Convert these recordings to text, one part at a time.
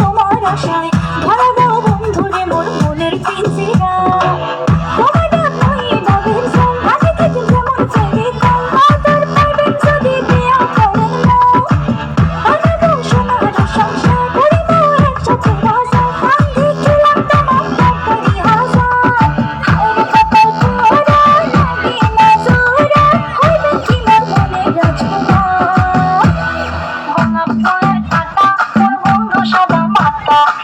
তোমার আশায় fuck?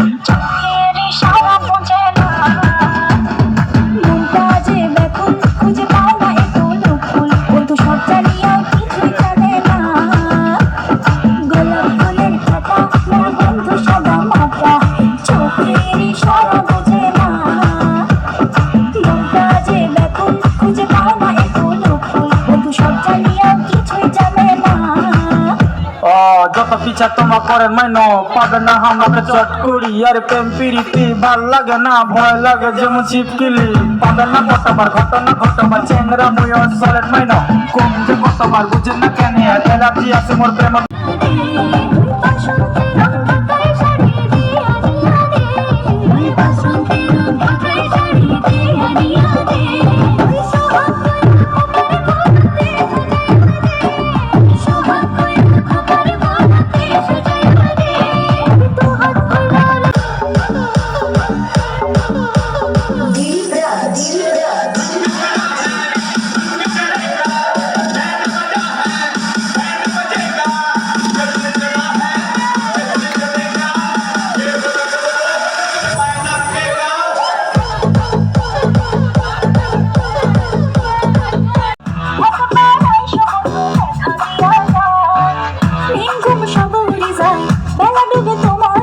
পিছা তোমা করে মাইনো পাবে না আমাকে চট করি। আর প্রেম পিরিতি ভালো লাগে না, ভয় লাগে যেমন ছিপকিলি পাবে না কতবার ঘটনা, ঘটবার চেংরা মুই সলেট মাইনো। কম যে কতবার বুঝে না কেন এলার্জি আছে মোর প্রেম।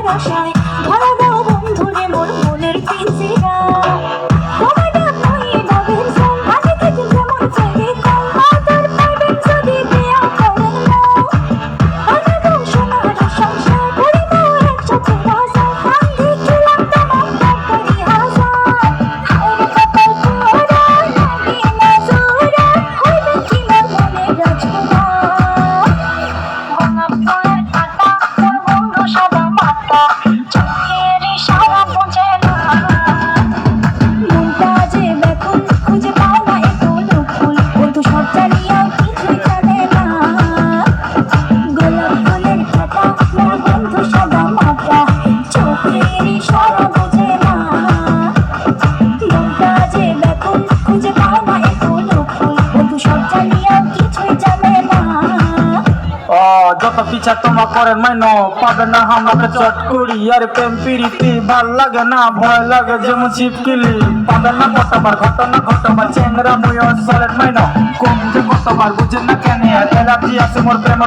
আশায় ধরা দাও বন্ধুরে মোর মনের পিঞ্জিরা যত পিছা তোমা করে মাইন, পাবে না আমাকে চট করি। আর প্রেম পিরিতি ভালো লাগে না, ভয় লাগে যেমন ছিপকিলি পাবে না কতবার ঘটনা, ঘটবার চেংরা মুয় সলেট মাইন। কম যে কতবার বুঝে না কেন, এলার্জি আছে মোর প্রেম।